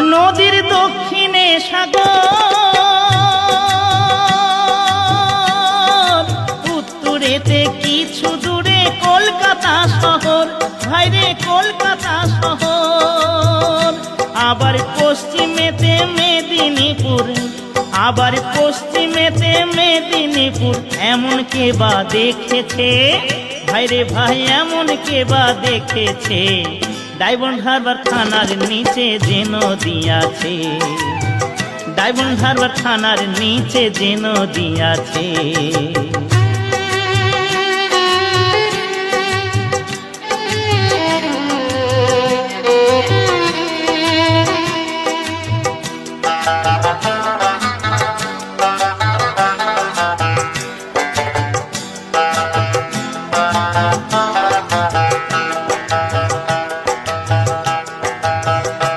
নদীর দক্ষিণে সাগর। উত্তরেতে কিছু দূরে কলকাতা শহর। ভাইরে কলকাতা শহর। আবার পশ্চিমেতে মেদিনীপুর। আবার পশ্চিমেতে মেদিনীপুর। এমন কে বা দেখেছে? ভাইরে ভাই, এমন কে বা দেখেছে? ডায়মন্ড হারবার থানার নিচে যে নদী আছে। ডায়মন্ড হারবার থানার নিচে যে নদী আছে।